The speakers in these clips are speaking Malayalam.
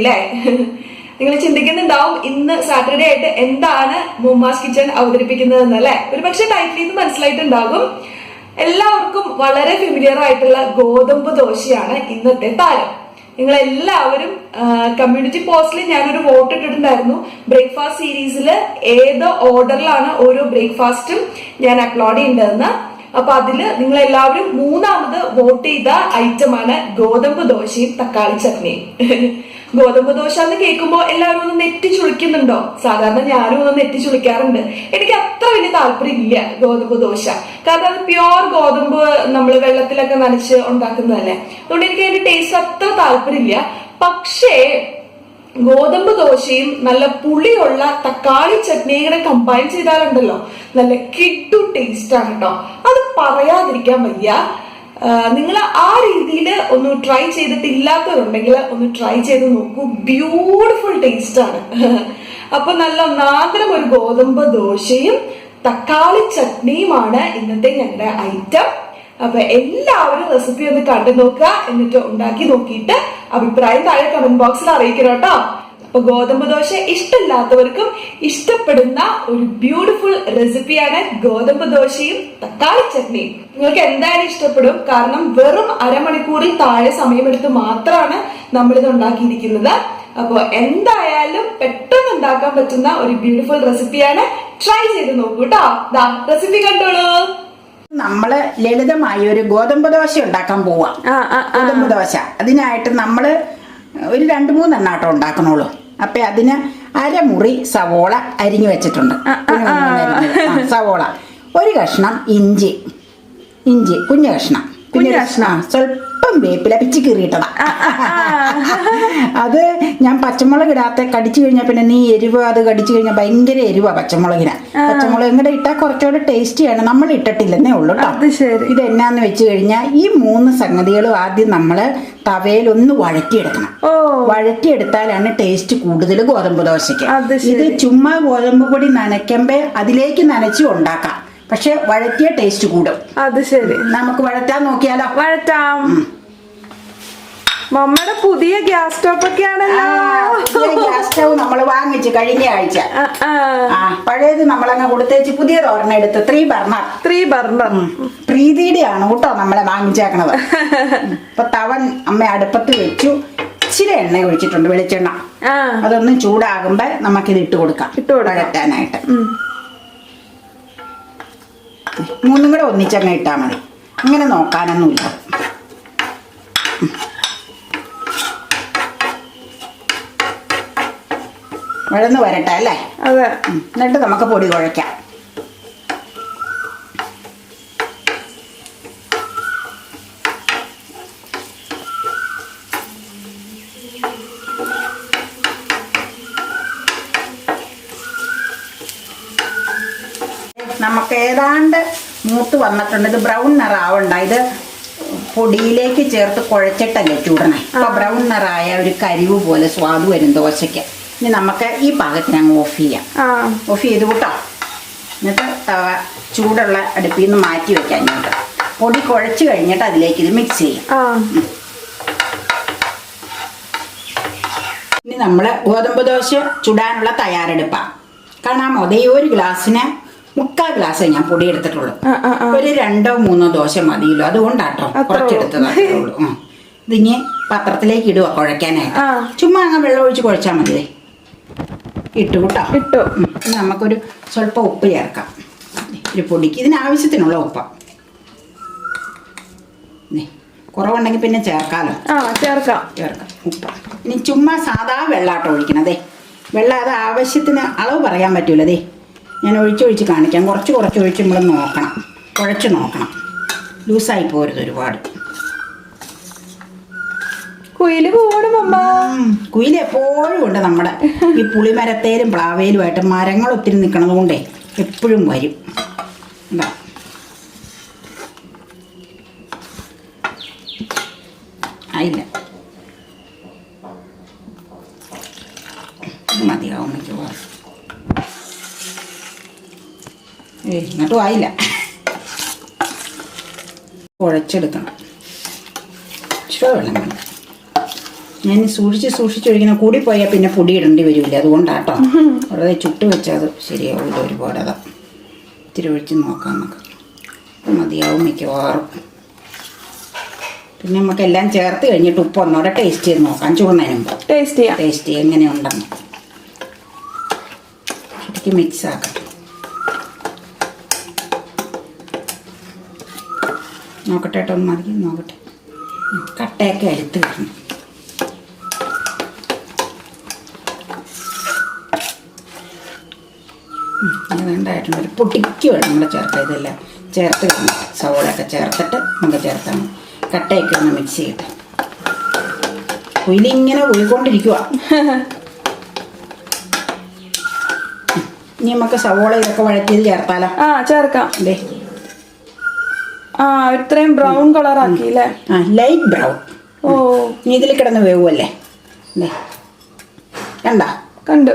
അല്ലേ നിങ്ങൾ ചിന്തിക്കുന്നുണ്ടാവും ഇന്ന് സാറ്റർഡേ ആയിട്ട് എന്താണ് മുമ്മാസ് കിച്ചൺ അവതരിപ്പിക്കുന്നത് അല്ലെ ഒരു പക്ഷെ ടൈറ്റിൽ നിന്ന് മനസ്സിലായിട്ടുണ്ടാകും. എല്ലാവർക്കും വളരെ ഫെമിലിയർ ആയിട്ടുള്ള ഗോതമ്പ് ദോശയാണ് ഇന്നത്തെ താരം. നിങ്ങൾ എല്ലാവരും കമ്മ്യൂണിറ്റി പോസ്റ്റിൽ ഞാനൊരു വോട്ട് ഇട്ടിട്ടുണ്ടായിരുന്നു. ബ്രേക്ക്ഫാസ്റ്റ് സീരീസിൽ ഏത് ഓർഡറിലാണ് ഓരോ ബ്രേക്ക്ഫാസ്റ്റും ഞാൻ അപ്ലോഡ് ചെയ്യേണ്ടതെന്ന്. അപ്പൊ അതിൽ നിങ്ങൾ എല്ലാവരും മൂന്നാമത് വോട്ട് ചെയ്ത ഐറ്റമാണ് ഗോതമ്പ് ദോശയും തക്കാളി ചട്നിയും. ഗോതമ്പ് ദോശ എന്ന് കേൾക്കുമ്പോൾ എല്ലാവരും ഒന്ന് നെറ്റി ചുളിക്കുന്നുണ്ടോ? സാധാരണ ഞാനും ഒന്ന് നെറ്റി ചുളിക്കാറുണ്ട്. എനിക്ക് അത്ര വലിയ താല്പര്യം ഇല്ല ഗോതമ്പ് ദോശ കാരണം അത് പ്യോർ ഗോതമ്പ് നമ്മൾ വെള്ളത്തിലൊക്കെ നനച്ച് ഉണ്ടാക്കുന്നതല്ലേ. അതുകൊണ്ട് എനിക്ക് അതിന്റെ ടേസ്റ്റ് അത്ര താല്പര്യമില്ല. പക്ഷേ ഗോതമ്പ് ദോശയും നല്ല പുളിയുള്ള തക്കാളി ചട്നിയും കൂടെ കമ്പൈൻ ചെയ്താലുണ്ടല്ലോ. നല്ല കിട്ടു ടേസ്റ്റ് ആണ് കേട്ടോ അത് പറയാതിരിക്കാൻ വയ്യ. നിങ്ങൾ ആ രീതിയിൽ ഒന്ന് ട്രൈ ചെയ്തിട്ടില്ലാത്തതുണ്ടെങ്കിൽ ഒന്ന് ട്രൈ ചെയ്ത് നോക്കൂ. ബ്യൂട്ടിഫുൾ ടേസ്റ്റ് ആണ്. അപ്പൊ നല്ല ഒന്നാന്തരം ഒരു ഗോതമ്പ് ദോശയും തക്കാളി ചട്നിയുമാണ് ഇന്നത്തെ ഞങ്ങളുടെ ഐറ്റം അപ്പൊ എല്ലാവരും റെസിപ്പി ഒന്ന് കണ്ടു നോക്കുക. എന്നിട്ട് ഉണ്ടാക്കി നോക്കിയിട്ട് അഭിപ്രായം താഴെ കമന്റ് ബോക്സിൽ അറിയിക്കണം കേട്ടോ. അപ്പൊ ഗോതമ്പ് ദോശ ഇഷ്ടമില്ലാത്തവർക്കും ഇഷ്ടപ്പെടുന്ന ഒരു ബ്യൂട്ടിഫുൾ റെസിപ്പിയാണ് ഗോതമ്പ് ദോശയും തക്കാളി ചട്നിയും. നിങ്ങൾക്ക് എന്തായാലും ഇഷ്ടപ്പെടും. കാരണം വെറും അരമണിക്കൂറിൽ താഴെ സമയമെടുത്ത് മാത്രമാണ് നമ്മൾ ഇത് ഉണ്ടാക്കിയിരിക്കുന്നത്. അപ്പോൾ എന്തായാലും പെട്ടെന്ന് ഉണ്ടാക്കാൻ പറ്റുന്ന ഒരു ബ്യൂട്ടിഫുൾ റെസിപ്പിയാണ് ട്രൈ ചെയ്ത് നോക്കൂ കേട്ടോ ദാ റെസിപ്പി കണ്ടോളൂ. നമ്മൾ ലളിതമായ ഒരു ഗോതമ്പ് ദോശ ഉണ്ടാക്കാൻ പോവാം. ഗോതമ്പ് ദോശ അതിനായിട്ട് നമ്മൾ ഒരു രണ്ട് മൂന്നെണ്ണാട്ടം ഉണ്ടാക്കണുള്ളൂ. അപ്പൊ അതിന് അരമുറി സവോള അരിഞ്ഞു വെച്ചിട്ടുണ്ട്. സവോള. ഒരു കഷ്ണം ഇഞ്ചി. ഇഞ്ചി കുഞ്ഞു കഷ്ണം. ആ, സ്വല്പം വേപ്പില പിച്ചി കീറിയിട്ടതാ. അത് ഞാൻ പച്ചമുളക് ഇടാത്ത കടിച്ചു കഴിഞ്ഞാൽ പിന്നെ നീ എരിവ് അത് കടിച്ചു കഴിഞ്ഞാൽ ഭയങ്കര എരിവാ പച്ചമുളകിന്. പച്ചമുളക് ഇങ്ങനെ ഇട്ടാൽ കുറച്ചുകൂടെ ടേസ്റ്റിയാണ് നമ്മൾ ഇട്ടിട്ടില്ലെന്നേ ഉള്ളൂ കേട്ടോ. ഇത് എന്നാന്ന് വെച്ച് കഴിഞ്ഞാൽ ഈ മൂന്ന് സംഗതികളും ആദ്യം നമ്മൾ തവയിലൊന്ന് വഴറ്റിയെടുക്കണം. ഓ. വഴറ്റിയെടുത്താലാണ് ടേസ്റ്റ് കൂടുതൽ ഗോതമ്പ് ദോശയ്ക്ക്. ഇത് ചുമ്മാ ഗോതമ്പ് പൊടി നനയ്ക്കുമ്പോ അതിലേക്ക് നനച്ചു ഉണ്ടാക്കാം. പക്ഷെ വഴറ്റിയ ടേസ്റ്റ് കൂടും. അത് ശരി. നമുക്ക് വഴറ്റാൻ നോക്കിയാലോ? വഴറ്റാം. മമ്മയുടെ പുതിയ ഗ്യാസ് സ്റ്റോപ്പ് ഒക്കെ ആണല്ലോ. ഗ്യാസ് സ്റ്റവ് നമ്മൾ വാങ്ങിച്ച് കഴിഞ്ഞ ആഴ്ച. ആ, പഴയത് നമ്മളങ്ങ് കൊടുത്തേച്ച് പുതിയ തോരണ എടുത്ത് ത്രീ ബർണർ ത്രീ ബർണർ പ്രീതിയുടെ ആണ് കേട്ടോ നമ്മളെ വാങ്ങിച്ചേക്കണത്. ഇപ്പൊ തവൻ അമ്മ അടുപ്പത്ത് വെച്ചു. ഇച്ചിരി എണ്ണ ഒഴിച്ചിട്ടുണ്ട് വെളിച്ചെണ്ണ. അതൊന്നും ചൂടാകുമ്പോ നമുക്കിത് ഇട്ട് കൊടുക്കാം. ഇട്ട് കൊടുക്കാം. മൂന്നും കൂടെ ഒന്നിച്ചങ്ങ് ഇട്ടാൽ മതി അങ്ങനെ നോക്കാനൊന്നുമില്ല വഴന്ന് വരട്ടെ അല്ലേ അതെ എന്നിട്ട് നമുക്ക് പൊടി കുഴയ്ക്കാം വന്നിട്ടുണ്ട് ഇത് ബ്രൗൺ നിറാവണ്ട. ഇത് പൊടിയിലേക്ക് ചേർത്ത് കുഴച്ചിട്ടല്ലേ ചൂടണേ? അപ്പൊ ബ്രൗൺ നിറായ ഒരു കരിവ് പോലെ സ്വാദ് വരും ദോശയ്ക്ക്. ഇനി നമുക്ക് ഈ പാകത്തിന് അങ്ങ് ഓഫ് ചെയ്യാം. ഓഫ് ചെയ്ത് കൂട്ടോ. എന്നിട്ട് തവ ചൂടുള്ള അടുപ്പിൽ നിന്ന് മാറ്റി വെക്കാം ഇങ്ങോട്ട്. പൊടി കുഴച്ച് കഴിഞ്ഞിട്ട് അതിലേക്ക് ഇത് മിക്സ് ചെയ്യാം. ഇനി നമ്മൾ ഗോതമ്പ് ദോശ ചുടാനുള്ള തയ്യാറെടുപ്പാണ് കാണാമോ? ദേ ഈ ഒരു ഗ്ലാസ്സിന് മുക്കാൽ ഗ്ലാസ് ഞാൻ പൊടി എടുത്തിട്ടുള്ളൂ. ഒരു രണ്ടോ മൂന്നോ ദോശ മതിയല്ലോ. അതുകൊണ്ടാട്ടോ കുറച്ചെടുത്തത്. ഇതിങ്ങി പാത്രത്തിലേക്ക് ഇടുക കുഴക്കാനായിട്ട്. ചുമ്മാ അങ്ങ് വെള്ളം ഒഴിച്ച് കുഴച്ചാൽ മതി. ദേ. ഇട്ടു കൂട്ടോ. ഇട്ടു. നമുക്കൊരു സ്വല്പം ഉപ്പ് ചേർക്കാം. ഒരു പൊടിക്ക്. ഇതിന് ആവശ്യത്തിനുള്ള ഉപ്പ. കുറവുണ്ടെങ്കിൽ പിന്നെ ചേർക്കാലോ. ചേർക്കാം. ചേർക്കാം. ഉപ്പ. ഇനി ചുമ്മാ സാധാ വെള്ളാട്ടോ ഒഴിക്കണതേ. വെള്ളം അത് ആവശ്യത്തിന് അളവ് പറയാൻ പറ്റൂലേ. ഞാൻ ഒഴിച്ചൊഴിച്ച് കാണിക്കാം. കുറച്ച് കുറച്ച് ഒഴിച്ച് നമ്മൾ നോക്കണം. കുഴച്ച് നോക്കണം. ലൂസായി പോരുത് ഒരുപാട്. കുയിൽ പോകണം അമ്മ. കുയിൽ എപ്പോഴും ഉണ്ട് നമ്മുടെ. ഈ പുളിമരത്തേലും പ്ലാവേലുമായിട്ട് മരങ്ങൾ ഒത്തിരി നിൽക്കണത് കൊണ്ടേ എപ്പോഴും വരും. എന്താ ആയില്ല മതിയാവും മിക്കവാറും ഏയ് എന്നിട്ടും ആയില്ല. കുഴച്ചെടുക്കണം. ഇച്ചിരി വെള്ളം വേണം. ഞാൻ സൂക്ഷിച്ച് സൂക്ഷിച്ചൊഴിക്കുന്ന കൂടി പോയാൽ പിന്നെ പൊടി ഇടേണ്ടി വരില്ല അതുകൊണ്ടാട്ടോ. വെറുതെ ചുട്ട് വെച്ചാൽ അത് ശരിയാവില്ല ഒരുപാട്. അതാ. ഇത്തിരി ഒഴിച്ച് നോക്കാം നമുക്ക്. മതിയാവും മിക്കവാറും. പിന്നെ നമുക്ക് എല്ലാം ചേർത്ത് കഴിഞ്ഞിട്ട് ഉപ്പ് ഒന്നുകൂടെ ടേസ്റ്റ് ചെയ്ത് നോക്കാം. ചൂടുന്നതിന് മുമ്പ്. ടേസ്റ്റ് ചെയ്യാം. ടേസ്റ്റ് ചെയ്യാം. എങ്ങനെയുണ്ടെന്ന്. ശരിക്കും മിക്സ് ആക്കാം. നോക്കട്ടെ കേട്ടോ ഒന്ന് മതി നോക്കട്ടെ. കട്ടയൊക്കെ എടുത്ത് വരണം ഇത് വേണ്ടായിട്ടുണ്ട് ഒരു പൊട്ടിക്ക് വേണം നമ്മൾ ചേർക്കാം ഇതെല്ലാം. ചേർത്ത് കഴിഞ്ഞ് സവോളയൊക്കെ ചേർത്തിട്ട് നമുക്ക് ചേർക്കാം കട്ടയൊക്കെ ഒന്ന് മിക്സ് ചെയ്തിട്ട് കുയിലിങ്ങനെ കുയിക്കൊണ്ടിരിക്കുക ഇനി നമുക്ക് സവോള ഇതൊക്കെ വഴറ്റിയത് ചേർത്താലോ? ആ ചേർക്കാം. അല്ലേ ആ ഇത്രയും ബ്രൗൺ കളർ ആക്കി അല്ലേ ആ ലൈറ്റ് ബ്രൗൺ ഓ. ഇതിൽ കിടന്ന് വേവുമല്ലേ അല്ലേ കണ്ട? കണ്ടു.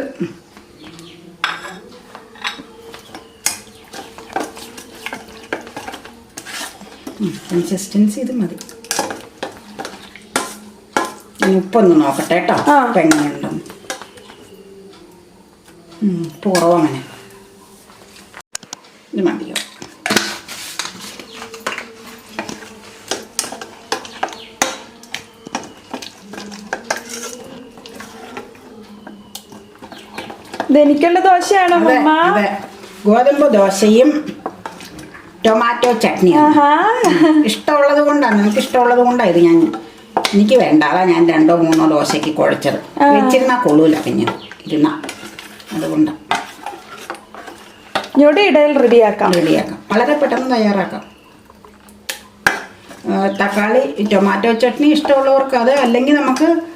കൺസിസ്റ്റൻസി ഇത് മതി. ഉപ്പൊന്ന് നോക്കട്ടെ കേട്ടോ. എങ്ങനെയുണ്ടെന്ന് കുറവങ്ങനെ ഇത് മതിയോ ഇത് എനിക്കുള്ള ദോശയാണോ അമ്മ? അതെ. ഗോതമ്പ് ദോശയും ടൊമാറ്റോ ചട്നിയും. ആഹാ. ഇഷ്ടമുള്ളത് കൊണ്ടാണ്. നിനക്ക് ഇഷ്ടമുള്ളത് കൊണ്ടാണ് ഇത് ഞാൻ എനിക്ക് വേണ്ട. അതാ ഞാൻ രണ്ടോ മൂന്നോ ദോശയ്ക്ക് കുഴച്ചത്. വെച്ചിരുന്നാൽ കൊള്ളൂല പിന്നെ. ഇരുന്ന. അതുകൊണ്ടാണ് ഇങ്ങോട്ട് ഇടയിൽ റെഡിയാക്കാം. റെഡിയാക്കാം. വളരെ പെട്ടെന്ന് തയ്യാറാക്കാം. തക്കാളി ടൊമാറ്റോ ചട്നി ഇഷ്ടമുള്ളവർക്ക് അത് അല്ലെങ്കിൽ നമുക്ക്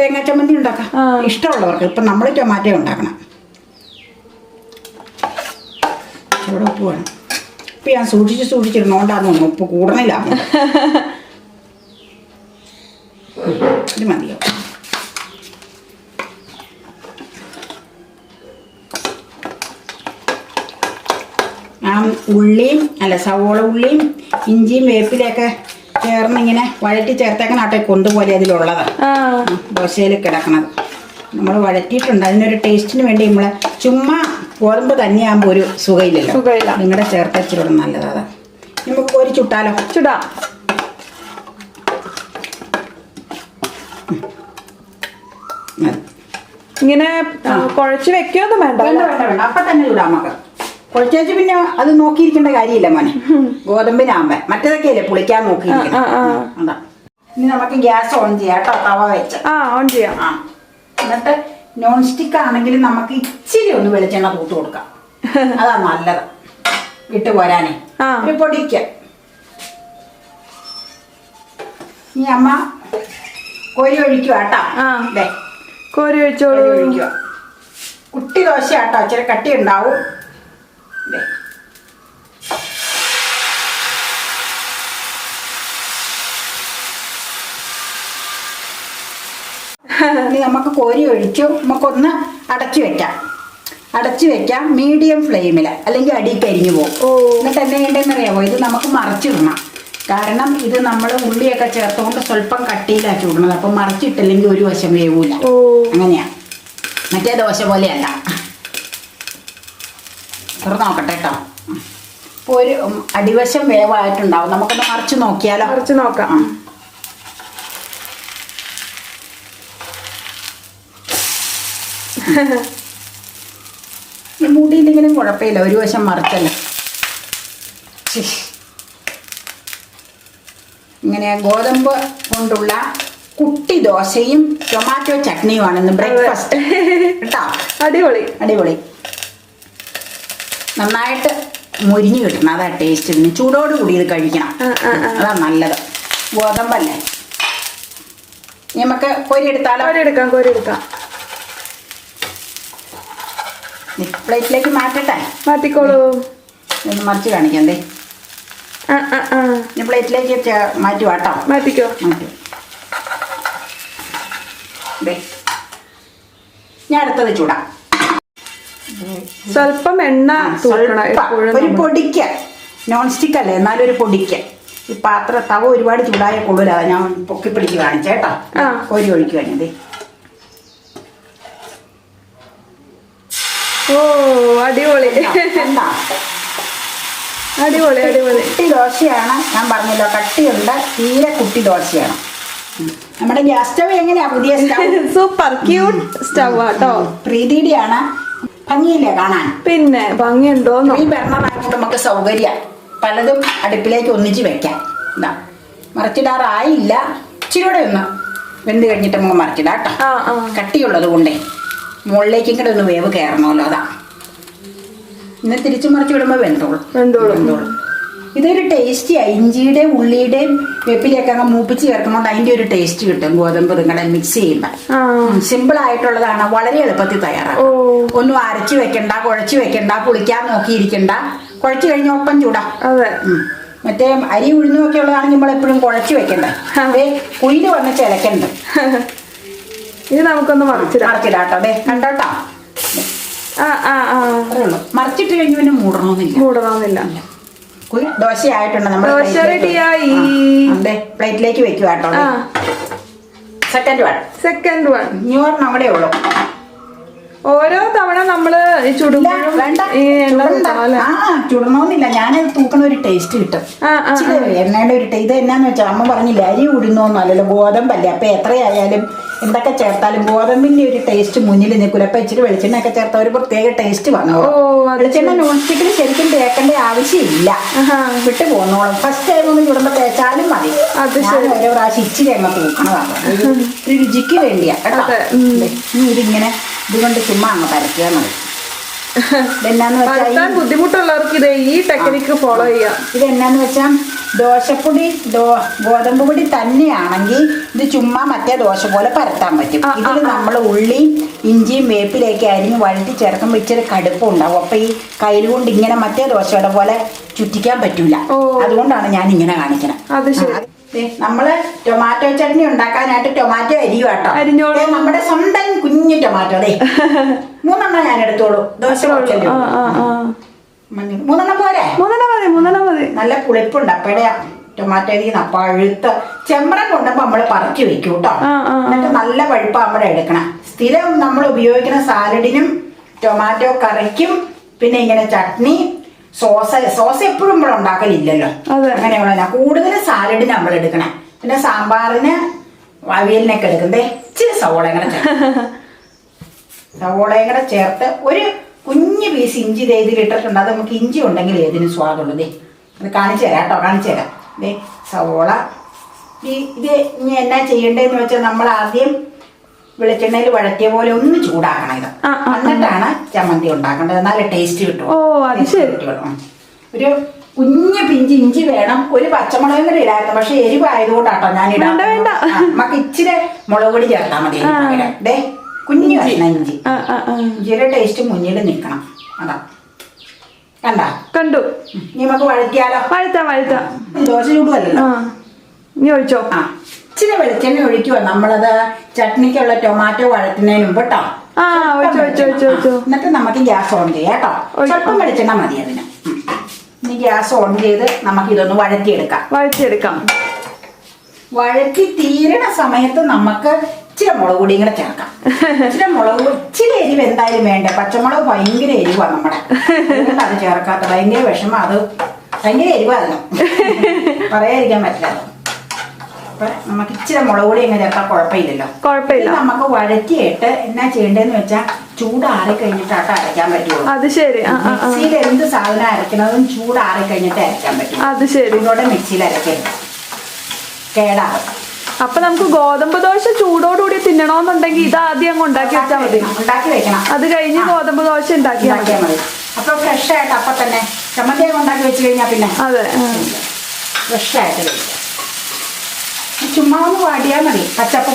തേങ്ങാ ചമ്മന്തി ഉണ്ടാക്കാം. ഇഷ്ടമുള്ളവർക്ക് ഇപ്പം നമ്മൾ ടൊമാറ്റോ ഉണ്ടാക്കണം. ഇവിടെ ഉപ്പ് വേണം. ഇപ്പം ഞാൻ സൂക്ഷിച്ച് സൂക്ഷിച്ചിരുന്നോണ്ടാന്ന് ഉപ്പ് കൂടുന്നില്ല. ഇത് മതിയോ? ഉള്ളിയും അല്ല സവോള ഉള്ളിയും ഇഞ്ചിയും വേപ്പിലയൊക്കെ ചേർന്ന് ഇങ്ങനെ വഴറ്റി ചേർത്തേക്കണാട്ടെ ആട്ടെ കൊണ്ടുപോലെ ആ. ദോശയിൽ കിടക്കണത്. നമ്മൾ വഴറ്റിയിട്ടുണ്ട്. അതിനൊരു ടേസ്റ്റിന് വേണ്ടി നമ്മൾ ചുമ്മാ ഗോതമ്പ് തന്നെയാകുമ്പോൾ ഒരു സുഖയില്ലല്ലോ. സുഖമില്ല. നിങ്ങളുടെ ചേർത്ത ഇച്ചിരി നല്ലത് അതാ. നമുക്ക് ഒരു ചുട്ടാലോ? ചുടാം. ഇങ്ങനെ കുഴച്ച് വെക്കൊന്നും വേണ്ട വേണ്ട വേണ്ട വേണ്ട. അപ്പം തന്നെ ചൂടാ നമുക്ക്. കുഴച്ചേച്ച് പിന്നെ അത് നോക്കിയിരിക്കേണ്ട കാര്യമില്ല മോനെ. ഗോതമ്പിനാകുമ്പോ മറ്റേതൊക്കെയല്ലേ പുളിക്കാൻ നോക്കിയിരിക്കണം. അതാ. ഇനി നമുക്ക് ഗ്യാസ് ഓൺ ചെയ്യാം കേട്ടോ തവ വെച്ച്. ആ ഓൺ ചെയ്യാം. ആ. എന്നിട്ട് നോൺ സ്റ്റിക്ക് ആണെങ്കിൽ നമുക്ക് ഇച്ചിരി ഒന്ന് വെളിച്ചെണ്ണ തൂത്ത് കൊടുക്കാം. അതാ നല്ലത്. വിട്ടു പോരാനേ. ഒരു പൊടിക്ക. ഇനി അമ്മ കോരി ഒഴിക്കുക കേട്ടോ. കോരി ഒഴിച്ചോളൂ. കുട്ടി ദോശ കേട്ടോ ഇച്ചിരി കട്ടി ഉണ്ടാവും ഇനി നമുക്ക് കോരി ഒഴിച്ചു നമുക്കൊന്ന് അടച്ചു വെക്കാം. അടച്ചു വെക്കാം മീഡിയം ഫ്ലെയിമിൽ. അല്ലെങ്കിൽ അടി കരിഞ്ഞു പോകും. ഓ. എന്നിട്ട് എന്നെ ചെയ്യേണ്ടതെന്ന് അറിയാമോ ഇത് നമുക്ക് മറച്ചിടണം. കാരണം ഇത് നമ്മൾ ഉള്ളിയൊക്കെ ചേർത്തുകൊണ്ട് സ്വല്പം കട്ടിയിലാക്കി വിടണത്. അപ്പം മറച്ചിട്ടില്ലെങ്കിൽ ഒരു വശം വേവൂല. അങ്ങനെയാ. മറ്റേ ദോശ പോലെയല്ല. തുറന്ന് നോക്കട്ടെ കേട്ടോ. ഇപ്പോൾ ഒരു അടിവശം വേവായിട്ടുണ്ടാവും. നമുക്കൊന്ന് മറിച്ച് നോക്കിയാലോ? മറിച്ച് നോക്കാം. മൂടിയില്ലെങ്കിലും കുഴപ്പമില്ല. ഒരു വശം മറിച്ചല്ല. ഇങ്ങനെ ഗോതമ്പ് കൊണ്ടുള്ള കുട്ടി ദോശയും ടൊമാറ്റോ ചട്നിയുമാണ് ഇന്ന് ബ്രേക്ക്ഫാസ്റ്റ് കേട്ടോ? അടിപൊളി. അടിപൊളി. നന്നായിട്ട് മുരിഞ്ഞ് കിട്ടണം. അതാ ടേസ്റ്റ് ഇതിന് ചൂടോട് കൂടി ഇത് കഴിക്കണം. അതാ നല്ലത്. ഗോതമ്പല്ലേ? നമുക്ക് കോരി എടുത്താലോ കോരി എടുക്കാം കോരി എടുക്കാം പ്ലേറ്റിലേക്ക് മാറ്റട്ടെ? മാറ്റിക്കോളൂ. ഒന്ന് മറിച്ച് കാണിക്കണ്ടേ ഇനി പ്ലേറ്റിലേക്ക് മാറ്റി വാട്ടോ മാറ്റിക്കോ. മാറ്റി. ഞാൻ അടുത്തത് ചൂടാം. സ്വല്പം എണ്ണ ഒരു പൊടിക്ക. നോൺ സ്റ്റിക്ക് അല്ലേ? എന്നാലും ഒരു പൊടിക്ക. ഈ പാത്രം തവ ഒരുപാട് ചൂടായ കൊള്ളൂല അതാ ഞാൻ പൊക്കി പിടിച്ച് കാണിച്ചേട്ടാ ആ. ഒരു ഒഴിക്കുവാനേ ഓ അടിപൊളി. അടിപൊളി അടിപൊളി. കുട്ടി ദോശയാണ്. ഞാൻ പറഞ്ഞല്ലോ കട്ടിയുണ്ട്. തീരെ കുട്ടി ദോശയാണ്. നമ്മുടെ ഗ്യാസ് സ്റ്റവ് എങ്ങനെയാ പുതിയ സ്റ്റവ്? സൂപ്പർ ക്യൂട്ട് സ്റ്റവ് ആട്ടോ. പ്രീതിയുടെയാണ്. ഭംഗിയില്ലേ കാണാൻ? പിന്നെ ഭംഗിയുണ്ടോ ഈ ബർണറായതുകൊണ്ട് നമുക്ക് സൗകര്യ. പലതും അടുപ്പിലേക്ക് ഒന്നിച്ച് വെക്കാം. എന്താ മറിച്ചിടാറായില്ല ഇച്ചിരി കൂടെ ഒന്ന് വെന്ത് കഴിഞ്ഞിട്ട് നമ്മൾ മറിച്ചിടാം കേട്ടോ. കട്ടിയുള്ളത് കൊണ്ടേ. മുകളിലേക്കും കൂടെ ഒന്ന് വേവ് കയറണമല്ലോ അതാ. ഇന്ന് തിരിച്ചു മറിച്ച് വിടുമ്പോൾ വെന്തോളും. വെന്തോളും. വെന്തോളും. ഇതൊരു ടേസ്റ്റിയാ ഇഞ്ചിയുടെയും ഉള്ളിയുടെയും വെപ്പിലൊക്കെ അങ്ങ് മൂപ്പിച്ച് ചേർക്കുന്നതുകൊണ്ട് അതിന്റെ ഒരു ടേസ്റ്റ് കിട്ടും ഗോതമ്പ് നിങ്ങളെ മിക്സ് ചെയ്യുമ്പോൾ സിമ്പിൾ ആയിട്ടുള്ളതാണ്. വളരെ എളുപ്പത്തിൽ തയ്യാറാക്കാം. ഒന്നും അരച്ചു വെക്കണ്ട കുഴച്ചു വെക്കണ്ട പുളിക്കാൻ നോക്കിയിരിക്കണ്ട. കുഴച്ചു കഴിഞ്ഞ ഒപ്പം ചൂടാ. മറ്റേ അരി ഉഴുന്നൊക്കെ ഒക്കെ ഉള്ളതാണെങ്കിൽ നമ്മൾ എപ്പോഴും കുഴച്ചു വെക്കണ്ടേ. അതേ കുയിൽ വന്ന് ചിലക്കണ്ട്. ഇത് നമുക്കൊന്ന് മറിച്ചിടാം. മറച്ചിടാട്ടോ. അതെ കണ്ടോട്ടോ? മറിച്ചിട്ട് കഴിഞ്ഞ് പിന്നെ മൂടണമെന്നില്ല മൂടണമെന്നില്ല ദോശയായിട്ടുണ്ട് നമ്മൾ ദോശ റെഡിയായി. അതെ പ്ലേറ്റിലേക്ക് വെക്കുക കേട്ടോ സെക്കൻഡ് വൺ സെക്കൻഡ് വൺ ഇഞ്ഞൂറ് അവിടെ ഉള്ളൂ. ഓരോ തവണ നമ്മൾ ചുടണമെന്നില്ല ഞാനത് തൂക്കണ ഒരു ടേസ്റ്റ് കിട്ടും. എണ്ണയുടെ ഒരു ടേ- ഇത് എന്നാന്ന് വെച്ചാൽ അമ്മ പറഞ്ഞില്ല അരി ഉഴുന്നോന്നും. അല്ലല്ലോ ഗോതമ്പല്ലേ. അപ്പൊ എത്രയായാലും എന്തൊക്കെ ചേർത്താലും ഗോതമ്പിന്റെ ഒരു ടേസ്റ്റ് മുന്നിൽ നിൽക്കില്ല അപ്പൊ ഇച്ചിരി വെളിച്ചെണ്ണയൊക്കെ ചേർത്ത ഒരു പ്രത്യേക ടേസ്റ്റ് വന്നു വെളിച്ചെണ്ണ നോൺ സ്റ്റിക്കിൽ ശരിക്കും തേക്കേണ്ട ആവശ്യമില്ല. വിട്ടു പോന്നോളും. ഫസ്റ്റ് ടൈം ഒന്ന് ചുടുമ്പോ തേച്ചാലും മതി. അത് ഓരോ പ്രാവശ്യം ഇച്ചിരി എണ്ണ തൂക്കണതാണ് രുചിക്ക് വേണ്ടിയാ കേട്ടോ. ഇതിങ്ങനെ ഇതുകൊണ്ട് ചുമ്മാ അങ്ങ് പരത്തിയാൽ മതി. പരത്താൻ ബുദ്ധിമുട്ടുള്ളവർക്ക് ഇത് ഈ ടെക്നിക്ക് ഫോളോ ചെയ്യാം. ഇത് എന്നാന്ന് വെച്ചാൽ ദോശപ്പൊടി ദോ ഗോതമ്പ് പൊടി തന്നെയാണെങ്കിൽ ഇത് ചുമ്മാ മറ്റേ ദോശ പോലെ പരത്താൻ പറ്റും. ഇതിൽ നമ്മൾ ഉള്ളി ഇഞ്ചിയും വേപ്പിലേക്ക് അരിഞ്ഞ് വഴറ്റി ചേർക്കുമ്പോൾ ഇച്ചിരി കടുപ്പം ഉണ്ടാവും അപ്പൊ ഈ കയ്യിൽ കൊണ്ട് ഇങ്ങനെ മറ്റേ ദോശയുടെ പോലെ ചുറ്റിക്കാൻ പറ്റൂല. അതുകൊണ്ടാണ് ഞാൻ ഇങ്ങനെ കാണിക്കുന്നത് അത് ശരി. നമ്മൾ ടൊമാറ്റോ ചട്നി ഉണ്ടാക്കാനായിട്ട് ടൊമാറ്റോ അരി വേട്ടോ അരിഞ്ഞോളൂ. നമ്മുടെ സ്വന്തം കുഞ്ഞു ടൊമാറ്റോ അതെ മൂന്നെണ്ണം ഞാൻ എടുത്തോളൂ. ദോശ മൂന്നെണ്ണം പോരെ? മൂന്നെണ്ണം മതി മൂന്നെണ്ണ മതി. നല്ല പുളിപ്പുണ്ട്. അപ്പഴയാ ടൊമാറ്റോ അരി പഴുത്ത് ചെമ്പ്രം കൊണ്ടപ്പോ നമ്മൾ പറക്കി വെക്കും കേട്ടോ. എന്നിട്ട് നല്ല പഴുപ്പ് നമ്മുടെ എടുക്കണം. സ്ഥിരം നമ്മൾ ഉപയോഗിക്കുന്ന സാലഡിനും ടൊമാറ്റോ കറിക്കും പിന്നെ ഇങ്ങനെ ചട്നി സോസ് സോസ് എപ്പോഴും നമ്മൾ ഉണ്ടാക്കലില്ലല്ലോ. അങ്ങനെയുള്ള കൂടുതൽ സാലഡിന് നമ്മൾ എടുക്കണം. പിന്നെ സാമ്പാറിന് അവിയലിനൊക്കെ എടുക്കുന്നേ ഇച്ചിരി സവോളങ്ങനെ സവോളങ്ങനെ. ചേർത്ത് ഒരു കുഞ്ഞു പീസ് ഇഞ്ചി ഇട്ടിട്ടുണ്ട്. അത് നമുക്ക് ഇഞ്ചി ഉണ്ടെങ്കിൽ ഏതിനും സ്വാദുള്ളൂ. ദേ അത് കാണിച്ചു തരാം കേട്ടോ കാണിച്ചു തരാം. ദേ സവോള. ഈ ഇത് ഇനി എന്നാ ചെയ്യേണ്ടതെന്ന് വെച്ചാൽ നമ്മൾ ആദ്യം വെളിച്ചെണ്ണയിൽ വഴറ്റിയ പോലെ ഒന്ന് ചൂടാക്കണം ഇത്. ആ, ആ, ആ. എന്നിട്ടാണ് ചമ്മന്തി ഉണ്ടാക്കേണ്ടത്. നല്ല ടേസ്റ്റ് കിട്ടും. ഓ, അത് ശരി. ഒരു കുഞ്ഞ് പിഞ്ച് ഇഞ്ചി വേണം. ഒരു പച്ചമുളകും കൂടി ഇടായിരുന്നു. പക്ഷെ എരിവ് ആയതുകൊണ്ടാട്ടോ ഞാൻ വേണ്ട, വേണ്ട. നമുക്ക് ഇച്ചിരി മുളക് പൊടി ചേർത്താൽ മതി ആ. ദേ കുഞ്ഞു കഷ്ണം ഇഞ്ചി. ആ ആ ആ. ഇഞ്ചിയുടെ ടേസ്റ്റ് മുന്നിൽ നിൽക്കണം. അതാ. കണ്ട? കണ്ടു. ഇനി നമുക്ക് വഴറ്റിയാലോ? വഴുത്താം വഴുത്താം ദോശ ചൂടുമല്ലല്ലോ ആ. നീ ഒഴിച്ചോ? ആ. ഇച്ചിരി വെളിച്ചെണ്ണ ഒഴിക്കുക നമ്മളത് ചട്നിക്കുള്ള ടൊമാറ്റോ വഴറ്റുന്നതിന് മുമ്പ് കേട്ടോ ആ ഒഴിച്ചോ ഒഴിച്ചോ ഒഴിച്ചോ ഒഴിച്ചോ ആ, എന്നിട്ട് നമുക്ക് ഗ്യാസ് ഓൺ ചെയ്യാം കേട്ടോ ചെറുപ്പം സ്വല്പം വെളിച്ചെണ്ണ മതി അതിന്. ഇനി ഗ്യാസ് ഓൺ ചെയ്ത് നമുക്ക് ഇതൊന്ന് വഴറ്റിയെടുക്കാം. വഴറ്റിയെടുക്കാം. വഴറ്റി തീരണ സമയത്ത് നമുക്ക് ഇച്ചിരി മുളക് പൊടിയും കൂടെ ചേർക്കാം. ഇച്ചിരി മുളക് ഇച്ചിരി എരിവ് എന്തായാലും വേണ്ട. പച്ചമുളക് ഭയങ്കര എരിവാണ് നമ്മുടെ. അത് ചേർക്കാത്ത ഭയങ്കര വിഷമം. അത് ഭയങ്കര എരിവാണ് പറയാതിരിക്കാൻ പറ്റില്ല. അപ്പൊ നമുക്ക് ഇച്ചിരി മുളക് പൊടി ഇങ്ങനെ ചേർത്താൽ കുഴപ്പമില്ലല്ലോ. കുഴപ്പമില്ല. നമുക്ക് വഴറ്റിയിട്ട് എന്നാ ചെയ്യേണ്ടതെന്ന് വെച്ചാൽ ചൂടാറി കഴിഞ്ഞിട്ടാട്ടോ അരയ്ക്കാൻ പറ്റുള്ളൂ. അത് ശരി. മിക്സിയിൽ എന്ത് സാധനം അരയ്ക്കണതും ചൂടാറി കഴിഞ്ഞിട്ട് അരയ്ക്കാൻ പറ്റും. അത് ശരി. ഇതോടെ മിക്സിയിൽ അരയ്ക്കരുത്. കേടാ അപ്പൊ നമുക്ക് ഗോതമ്പ് ദോശ ചൂടോടുകൂടി തിന്നണോന്നുണ്ടെങ്കിൽ ഇത് ആദ്യം അങ്ങ് ഉണ്ടാക്കി വെച്ചാൽ മതി. ഉണ്ടാക്കി വെക്കണം. അത് കഴിഞ്ഞ് ഗോതമ്പ് ദോശ ഉണ്ടാക്കിയാൽ മതി. അപ്പൊ ഫ്രഷ് ആയിട്ട് അപ്പൊ തന്നെ ചമ്മന്തി ഉണ്ടാക്കി വെച്ച് കഴിഞ്ഞാൽ പിന്നെ അതെ ഫ്രഷ് ആയിട്ട് കഴിക്കാം. ചുമ്മാ ഒന്ന് വാടിയാൽ മതി. പച്ചപ്പ്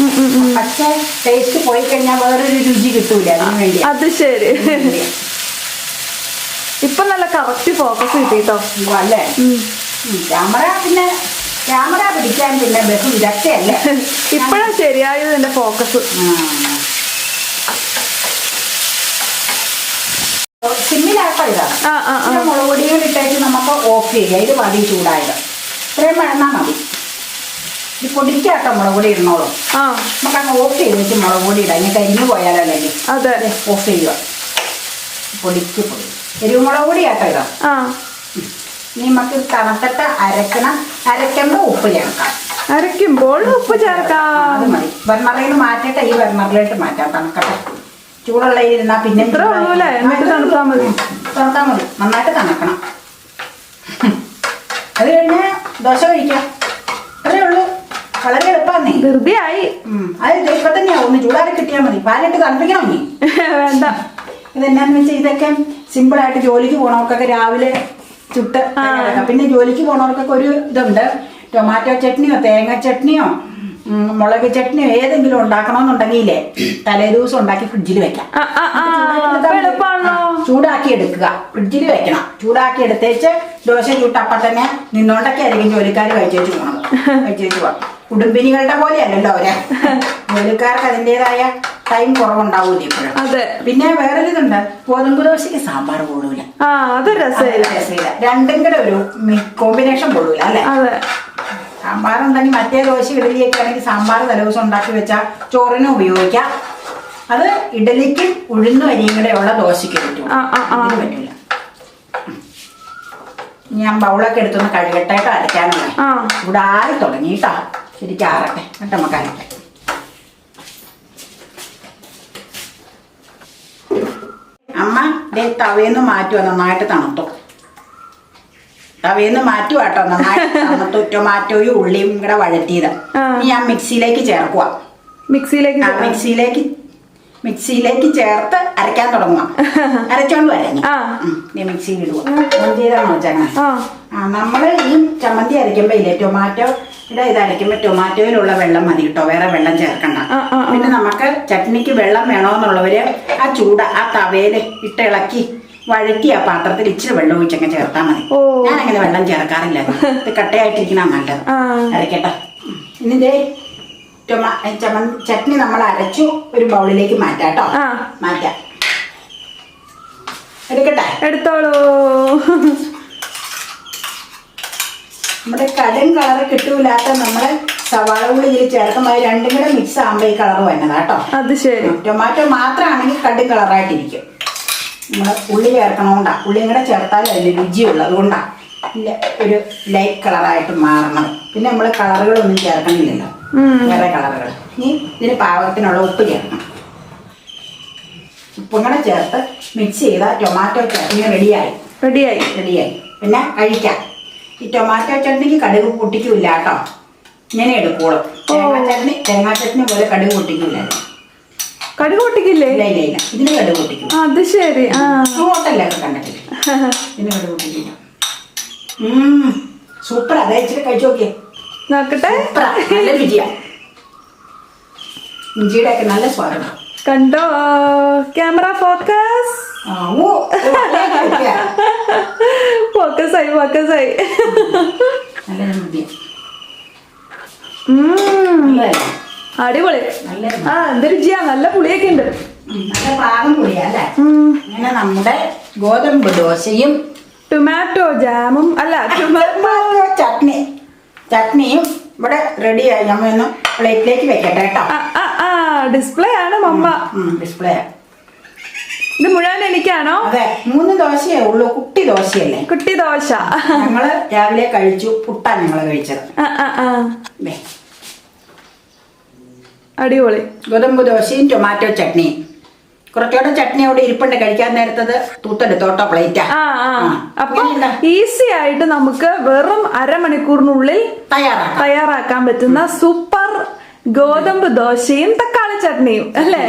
ഉം. പച്ച ടേസ്റ്റ് പോയി കഴിഞ്ഞാൽ വേറൊരു രുചി കിട്ടൂല. അതിന് വേണ്ടി അത് ശരി. ഇപ്പൊ നല്ല കറക്റ്റ് ഫോക്കസ് കിട്ടിട്ടോ? അല്ലേ? ക്യാമറ പിന്നെ ക്യാമറ പിടിക്കാൻ പിന്നെ ബഹു വിദഗ്ധയല്ലേ? ഇപ്പഴാ ശരിയായത് എന്റെ ഫോക്കസ് സിമ്മിലാക്കാം ഇതാണ് ഇട്ടേക്ക് മുളക് കൂടി നമുക്ക് ഓഫ് ചെയ്യുക ഇത് മതി ചൂടായത്. ഇത്രയും വഴന്നാൽ മതി. ഇത് പൊടിക്കാട്ടോ മുളക് പൊടി ഇടണോളൂ. ആ. നമുക്ക് അങ്ങ് ഓഫ് ചെയ്ത് വെച്ച് മുളക് പൊടി ഇടാം. ഇനി കരിഞ്ഞു പോയാലോ അല്ലെങ്കിൽ അതെ. ഓഫ് ചെയ്യുക. പൊടിക്ക് പൊടി. എരിവുമുളക് പൊടി ആട്ടോ ഇതാ. ആ. ഇനി നമുക്ക് തണുത്തിട്ട് അരക്കണം അരയ്ക്കുമ്പോൾ ഉപ്പ് ചേർക്കാം. അരയ്ക്കുമ്പോൾ ഉപ്പ് അത് ചേർക്കാം മതി. ബർണറിൽ നിന്ന് മാറ്റിയിട്ട് ഈ ബർണറിലോട്ട് മാറ്റാം തണുക്കട്ടെ. ചൂടുള്ള ഇരുന്നാ പിന്നെ ഇത്ര ഉള്ളൂ എന്നിട്ട് തണുത്താ മതി. തണുത്താൽ മതി. നന്നായിട്ട് തണുക്കണം. അത് കഴിഞ്ഞ് ദോശ കഴിക്കാം. അത്രേ ഉള്ളൂ. വളരെ എളുപ്പാന്നേ വെറുതെ ആയി അത് ഇപ്പൊ തന്നെയാ. ഒന്ന് ചൂടാറി കിട്ടിയാൽ മതി. പാലിട്ട് തണുപ്പിക്കണം നീ. വേണ്ട. ഇതെന്നാന്ന് വെച്ചാൽ ഇതൊക്കെ സിമ്പിൾ ആയിട്ട് ജോലിക്ക് പോണവർക്കൊക്കെ രാവിലെ ചുട്ട്. പിന്നെ ജോലിക്ക് പോണവർക്കൊക്കെ ഒരു ഇതുണ്ട്. ടൊമാറ്റോ ചട്നിയോ തേങ്ങ ചട്നിയോ മുളക് ചട്നിയോ ഏതെങ്കിലും ഉണ്ടാക്കണമെന്നുണ്ടെങ്കിലേ തലേ ദിവസം ഉണ്ടാക്കി ഫ്രിഡ്ജിൽ വെക്കാം. ചൂടാക്കി എടുക്കുക. ഫ്രിഡ്ജിൽ വെക്കണം. ചൂടാക്കി എടുത്തേച്ച് ദോശ ചൂട്ടപ്പം തന്നെ നിന്നോണ്ടൊക്കെ ആയിരിക്കും ജോലിക്കാർ കഴിച്ചേച്ച് പോകണം കഴിച്ചേച്ച് പോകാം കുടുംബിനികളുടെ പോലെയല്ലല്ലോ അവരെ. ജോലിക്കാർക്ക് അതിന്റെതായ ടൈം കുറവുണ്ടാവൂലേ ഇപ്പോഴും. അതെ. പിന്നെ വേറൊരു ഇതുണ്ട് ഗോതമ്പ് ദോശയ്ക്ക് സാമ്പാർ കൂടൂല ആ അത് രസമില്ല. രസമില്ല. രണ്ടും കൂടെ ഒരു കോമ്പിനേഷൻ കൂടൂല അല്ലേ? അതെ. സാമ്പാർ ഉണ്ടെങ്കിൽ മറ്റേ ദോശ ഇഡലിയൊക്കെ ആണെങ്കിൽ സാമ്പാർ തലേദിവസം ഉണ്ടാക്കി വെച്ചാൽ ചോറിനും ഉപയോഗിക്കാം. അത് ഇഡലിക്കും ഉഴുന്നു അരിയും കൂടെ ഉള്ള ദോശയ്ക്ക് പറ്റും. പറ്റില്ല. ഞാൻ ബൗളൊക്കെ എടുത്തൊന്ന് കഴുകട്ടായിട്ട് അരയ്ക്കാനുള്ള ഇവിടെ ആയി തുടങ്ങി കേട്ടോ ശരിക്കും ആറട്ടെ എന്നിട്ട് നമുക്ക് അമ്മ ദേ തവയെന്ന് മാറ്റുക നന്നായിട്ട് തണുത്തു. തവയെന്ന് മാറ്റുക കേട്ടോ നന്നായിട്ട് തണുത്തു. ടൊമാറ്റോയും ഉള്ളിയും കൂടെ വഴറ്റിയത്. ഇനി ഞാൻ മിക്സിയിലേക്ക് ചേർക്കുക മിക്സിയിലേക്ക്. മിക്സിയിലേക്ക് മിക്സിയിലേക്ക് ചേർത്ത് അരയ്ക്കാൻ തുടങ്ങുക അരച്ചോണ്ട് വരഞ്ഞു ആ. മിക്സിയിൽ ഇടുക ചെയ്താണോ ആ. നമ്മൾ ഈ ചമ്മന്തി അരയ്ക്കുമ്പോ ഇല്ലേ ടൊമാറ്റോയുടെ ഇത് അരയ്ക്കുമ്പോൾ ടൊമാറ്റോയിലുള്ള വെള്ളം മതി കേട്ടോ. വേറെ വെള്ളം ചേർക്കണ്ട. പിന്നെ നമുക്ക് ചട്നിക്ക് വെള്ളം വേണമെന്നുള്ളവര് ആ ചൂട് ആ തവയിൽ ഇട്ട് ഇളക്കി വഴറ്റി ആ പാത്രത്തിൽ ഇച്ചിരി വെള്ളം ഒഴിച്ചങ്ങ് ചേർത്താൽ മതി. ഞാനങ്ങനെ ഞാൻ അങ്ങനെ വെള്ളം ചേർക്കാറില്ല ഇത് കട്ടയായിട്ടിരിക്കണം നല്ലത്. അരക്കട്ടെ. ഇനി ഇതേ ചട്നി നമ്മൾ അരച്ചു ഒരു ബൗളിലേക്ക് മാറ്റാം കേട്ടോ. മാറ്റാം. എടുക്കട്ടെ? എടുത്തോളൂ. നമ്മുടെ കടും കളർ കിട്ടൂലാത്ത നമ്മൾ സവാള ഉള്ളി ഇതിൽ ചേർക്കുമ്പോൾ രണ്ടും കൂടെ മിക്സ് ആകുമ്പോൾ ഈ കളർ വരുന്നത് കേട്ടോ. അത് ശരി. ടൊമാറ്റോ മാത്രമാണെങ്കിൽ കടും കളറായിട്ടിരിക്കും നമ്മൾ ഉള്ളി ചേർക്കണോണ്ടാ. ഉള്ളിയും കൂടെ ചേർത്താൽ അതിൽ രുചിയുള്ളൂ അതുകൊണ്ടാണ് ഇല്ല ഒരു ലൈറ്റ് കളറായിട്ട് മാറണം പിന്നെ നമ്മൾ കളറുകളൊന്നും ചേർക്കണില്ലല്ലോ. വേറെ കളറുകൾ ഇനി ഇതിന് പാകത്തിനുള്ള ഉപ്പ് ചേർക്കണം. ഉപ്പും കൂടെ ചേർത്ത് മിക്സ് ചെയ്താൽ ടൊമാറ്റോ ചേർത്ത് റെഡിയായി റെഡിയായി റെഡിയായി പിന്നെ കഴിക്കാം. ഈ ടൊമാറ്റോ ചട്നിക്ക് കടുക് പൊട്ടിക്കൂല കേട്ടോ. ഇങ്ങനെ എടുക്കോളൂ തേങ്ങാ ചട്നി തേങ്ങാ ചട്നി പോലെ കടുക് പൊട്ടിക്കില്ല കടുക് പൊട്ടിക്കില്ലേ? ഇല്ല ഇല്ല ഇല്ല. ഇതിന് കടുക് പൊട്ടിക്കും. അത് ശരി. ആ. ഹോട്ടലിലൊക്കെ കണ്ടിട്ടില്ല. ഇതിന് കടുക് പൊട്ടിക്കില്ല സൂപ്പർ അതെ ഇച്ചിരി കഴിച്ചു നോക്കിയേ. നോക്കട്ടെ. നല്ല രുചിയാ. ഇഞ്ചിയുടെ ഒക്കെ നല്ല സ്വാദമാണ് കണ്ടോ ക്യാമറ ഫോക്കസ്. ഫോക്കസ് ആയി ഫോക്കസ് ആയി? അടിപൊളി. ആ എന്ത് രുചിയാ. നല്ല പുളിയൊക്കെ ഉണ്ട്. നല്ല പാകം നമ്മുടെ ഗോതമ്പ് ദോശയും ടൊമാറ്റോ ജാമും അല്ല ടൊമാറ്റോ ചട്നി. ചട്നിയും ഇവിടെ റെഡിയായി നമ്മൾ ഒന്ന് പ്ലേറ്റിലേക്ക് വെക്കട്ടെ കേട്ടോ. ഡിസ്പ്ലേ ആണ് മമ്മ. ഡിസ്പ്ലേ ഇത് മുഴുവൻ എനിക്കാണോ? അതെ മൂന്ന് ദോശയേ ഉള്ളൂ. കുട്ടി ദോശയല്ലേ? കുട്ടി ദോശ. ഞങ്ങൾ രാവിലെ കഴിച്ചു പുട്ടാ ഞങ്ങൾ കഴിച്ചത്. ദേ, അടിപൊളി. ഗോതമ്പ് ദോശയും ടൊമാറ്റോ ചട്നിയും. കുറച്ചുകൂടെ ചട്നി അവിടെ ഇരിപ്പുണ്ട് കഴിക്കാൻ നേരത്തത് തൂത്തെടുത്തോട്ടോ പ്ലേറ്റാ. ആ ആ. അപ്പൊ? ഈസി ആയിട്ട് നമുക്ക് വെറും അരമണിക്കൂറിനുള്ളിൽ തയ്യാറാക്കാം. തയ്യാറാക്കാൻ പറ്റുന്ന സൂപ്പർ ഗോതമ്പ് ദോശയും തക്കാളി ചട്നിയും അല്ലേ?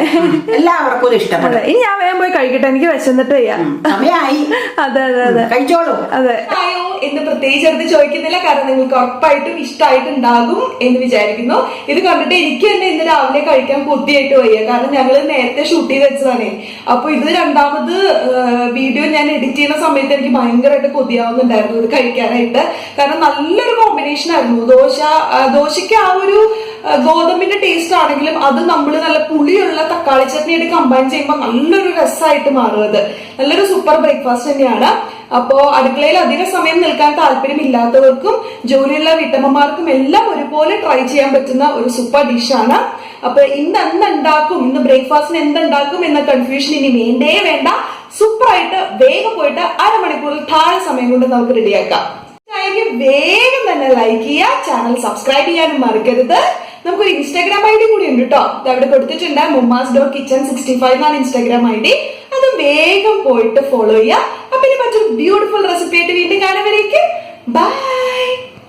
എല്ലാവർക്കും ഒരു ഇഷ്ടപ്പെടും. ഇനി ഞാൻ വേഗം പോയി കഴിക്കട്ടെ എനിക്ക് വിശന്നിട്ട് ചെയ്യാം സമയമായി അതെ അതെ അതെ. കഴിച്ചോളൂ. അതെ. എന്ന് പ്രത്യേകിച്ച് എടുത്ത് ചോദിക്കുന്നില്ല കാരണം നിങ്ങൾക്ക് ഉറപ്പായിട്ടും ഇഷ്ടമായിട്ടുണ്ടാകും എന്ന് വിചാരിക്കുന്നു. ഇത് കണ്ടിട്ട് എനിക്ക് തന്നെ ഇന്ന് രാവിലെ കഴിക്കാൻ കൂട്ടിയായിട്ട് വയ്യ. കാരണം ഞങ്ങൾ നേരത്തെ ഷൂട്ട് ചെയ്ത് വെച്ചതാണേ. അപ്പൊ ഇത് രണ്ടാമത് വീഡിയോ ഞാൻ എഡിറ്റ് ചെയ്യുന്ന സമയത്ത് എനിക്ക് ഭയങ്കരമായിട്ട് കൊതിയാവുന്നുണ്ടായിരുന്നു ഇത് കഴിക്കാനായിട്ട്. കാരണം നല്ലൊരു കോമ്പിനേഷൻ ആയിരുന്നു. ദോശ ദോശയ്ക്ക് ആ ഒരു ഗോതമ്പിന്റെ ടേസ്റ്റ് ആണെങ്കിലും അത് നമ്മൾ നല്ല പുളിയുള്ള തക്കാളി ചട്നിയായിട്ട് കമ്പൈൻ ചെയ്യുമ്പോൾ നല്ലൊരു രസമായിട്ട് മാറുന്നത്. നല്ലൊരു സൂപ്പർ ബ്രേക്ക്ഫാസ്റ്റ് തന്നെയാണ്. അപ്പോ അടുക്കളയിൽ അധിക സമയം നിൽക്കാൻ താല്പര്യമില്ലാത്തവർക്കും ജോലിയുള്ള വീട്ടമ്മമാർക്കും എല്ലാം ഒരുപോലെ ട്രൈ ചെയ്യാൻ പറ്റുന്ന ഒരു സൂപ്പർ ഡിഷാണ് അപ്പൊ ഇന്ന് എന്തുണ്ടാക്കും ഇന്ന് ബ്രേക്ക്ഫാസ്റ്റിന് എന്തുണ്ടാക്കും എന്ന കൺഫ്യൂഷൻ ഇനി വേണ്ടേ വേണ്ട. സൂപ്പറായിട്ട് വേഗം പോയിട്ട് അരമണിക്കൂറിൽ താഴെ സമയം കൊണ്ട് നമുക്ക് റെഡിയാക്കാം വേഗം തന്നെ ലൈക്ക് ചെയ്യുക ചാനൽ സബ്സ്ക്രൈബ് ചെയ്യാനും മറക്കരുത്. നമുക്കൊരു ഇൻസ്റ്റാഗ്രാം ഐ ഡി കൂടി ഉണ്ട് കേട്ടോ ഇത് അവിടെ കൊടുത്തിട്ടുണ്ട്. Mummas dot kitchen sixty five എന്നാണ് ഇൻസ്റ്റാഗ്രാം ഐ ഡി അത് വേഗം പോയിട്ട് ഫോളോ ചെയ്യുക. അപ്പൊ ഇനി മറ്റൊരു ബ്യൂട്ടിഫുൾ റെസിപ്പി ആയിട്ട് വീണ്ടും കാണുന്നവരേക്ക്. ബൈ